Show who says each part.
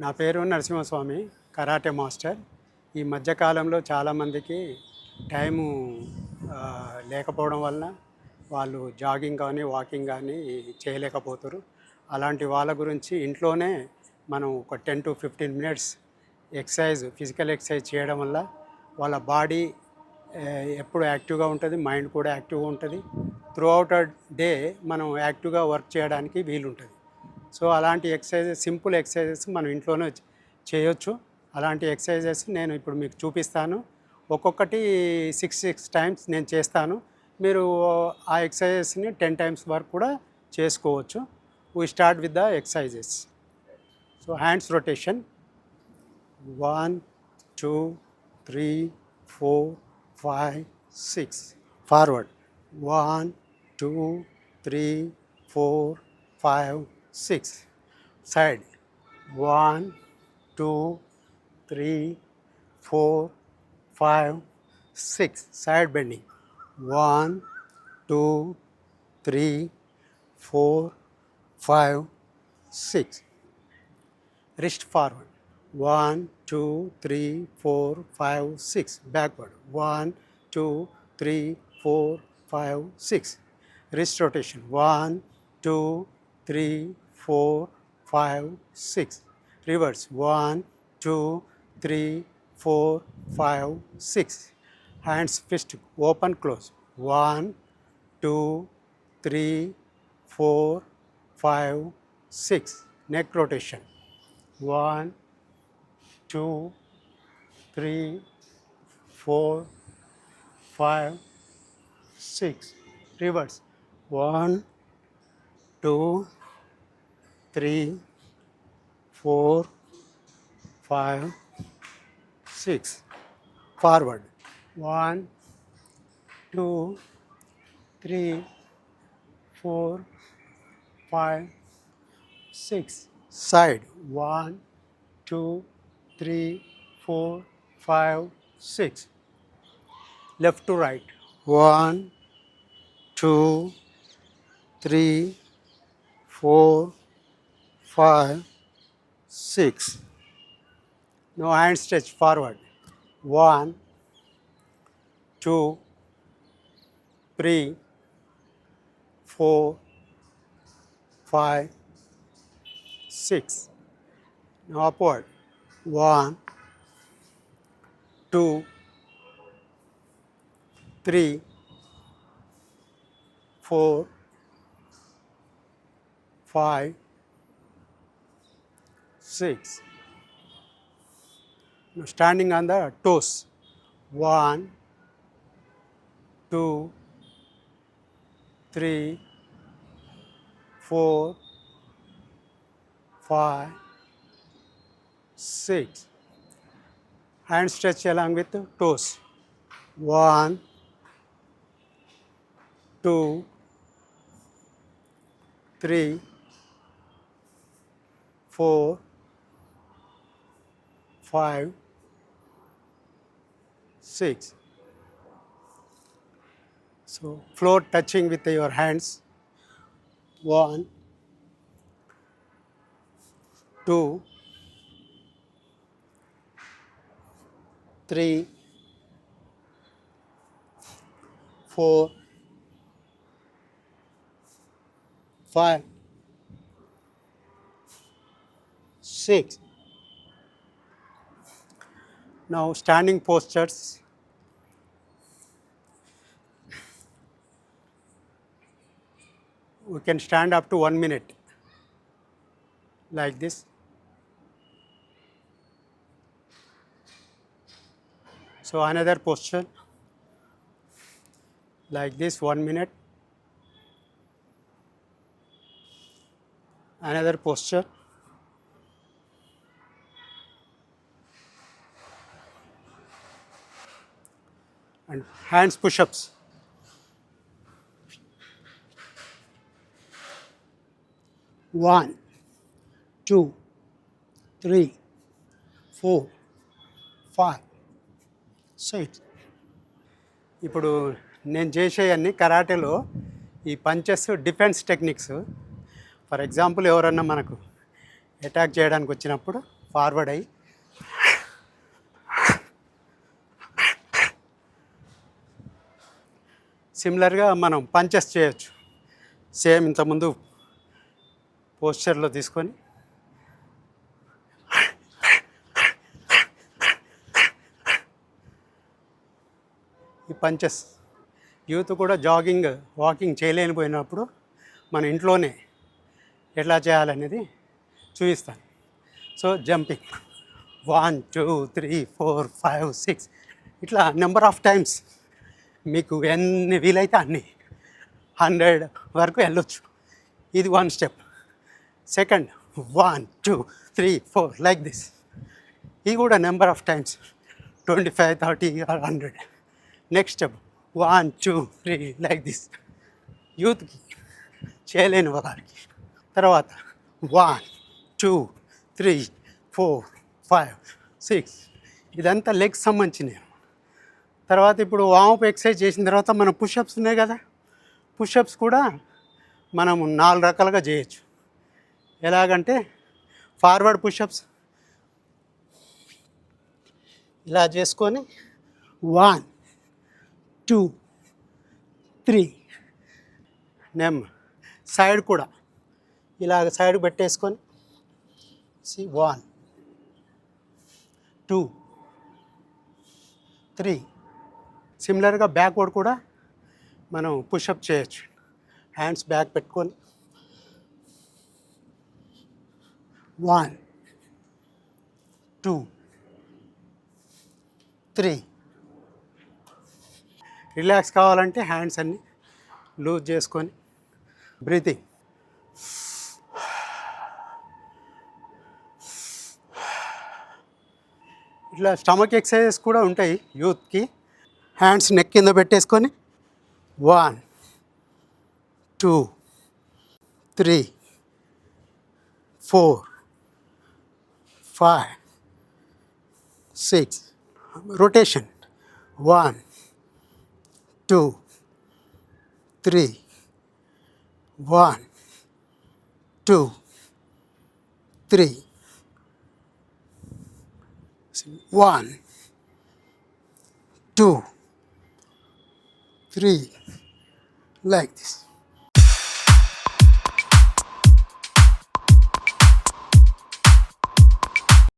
Speaker 1: నా పేరు Narasimhaswamy karate master. ఈ మధ్యకాలంలో చాలామందికి టైము లేకపోవడం వలన వాళ్ళు జాగింగ్ కానీ వాకింగ్ కానీ చేయలేకపోతారు. అలాంటి వాళ్ళ గురించి ఇంట్లోనే మనం ఒక ten to fifteen minutes exercise physical exercise చేయడం వల్ల వాళ్ళ బాడీ ఎప్పుడు యాక్టివ్గా ఉంటుంది మైండ్ కూడా యాక్టివ్గా ఉంటుంది. త్రూ అవుట్ డే మనం యాక్టివ్గా వర్క్ చేయడానికి వీలుంటుంది. సో అలాంటి ఎక్సర్సైజెస్ సింపుల్ ఎక్సర్సైజెస్ మనం ఇంట్లోనే చేయొచ్చు. అలాంటి ఎక్సర్సైజెస్ నేను ఇప్పుడు మీకు చూపిస్తాను. ఒక్కొక్కటి సిక్స్ సిక్స్ టైమ్స్ నేను చేస్తాను. మీరు ఆ ఎక్సర్సైజెస్ని టెన్ టైమ్స్ వరకు కూడా చేసుకోవచ్చు. We start with the exercises so hands rotation one two three four five six forward one two three four five six. Side one, two, three, four, five, six. Side bending one, two, three, four, five, six. Wrist forward one, two, three, four, five, six. Backward one, two, three, four, five, six. Wrist rotation one, two, three, four, five, six. Reverse. One, two, three, four, five, six. Hands fist open, close. One, two, three, four, five, six. Neck rotation. One, two, three, four, five, six. Reverse. One, two, three, four, five, six. Forward. One, two, three, four, five, six. Side. One, two, three, four, five, six. Left to right. One, two, three, four, five, six. Now hand stretch forward. One, two, three, four, five, six. Now upward. One, two, three, four, five, six. Now standing on the toes. One, two, three, four, five, six. Hand stretch along with the toes. One, two, three, four, five, six. So floor touching with your hands. One, two, three, four, five, six. Now standing postures. We can stand up to one minute like this. So another posture like this one minute. Another posture. And hands pushups. One two three four five six ఇప్పుడు నేను చేసేవన్నీ కరాటేలో ఈ punches defence techniques. For example ఎవరన్నా మనకు attack చేయడానికి వచ్చినప్పుడు forward అయ్యి సిమిలర్గా మనం పంచెస్ చేయొచ్చు. సేమ్ ఇంతకుముందు పోస్చర్లో తీసుకొని. ఈ పంచెస్ యూత్ కూడా జాగింగ్ వాకింగ్ చేయలేనిపోయినప్పుడు మన ఇంట్లోనే ఎట్లా చేయాలనేది చూపిస్తాను. So jumping one two three four five six ఇట్లా నెంబర్ ఆఫ్ టైమ్స్ మీకు ఎన్ని వీలైతే అన్ని హండ్రెడ్ వరకు వెళ్ళొచ్చు. ఇది one step second one two three four like this ఇది కూడా number of times twenty five thirty or hundred next step one two three like this యూత్కి చేయలేని వారికి తర్వాత one two three four five six ఇదంతా లెగ్స్ సంబంధించినవి. తర్వాత ఇప్పుడు వామప్ ఎక్సర్సైజ్ చేసిన తర్వాత మన పుషప్స్ ఉన్నాయి కదా. పుషప్స్ కూడా మనం నాలుగు రకాలుగా చేయొచ్చు. ఎలాగంటే ఫార్వర్డ్ పుషప్స్ ఇలా చేసుకొని వన్ టూ త్రీ నెమ్ సైడ్ కూడా ఇలాగ సైడ్ పెట్టేసుకొని సి వన్ టూ త్రీ సిమిలర్గా బ్యాక్వర్డ్ కూడా మనం పుషప్ చేయొచ్చు. హ్యాండ్స్ బ్యాక్ పెట్టుకొని. వన్ టూ త్రీ రిలాక్స్ కావాలంటే హ్యాండ్స్ అన్ని లూజ్ చేసుకొని. బ్రీతింగ్ ఇట్లా స్టమక్ ఎక్సర్సైజెస్ కూడా ఉంటాయి యూత్కి. హ్యాండ్స్ నెక్ కింద పెట్టేసుకొని one two three four five six rotation. One two three one two three one two. Three, like this.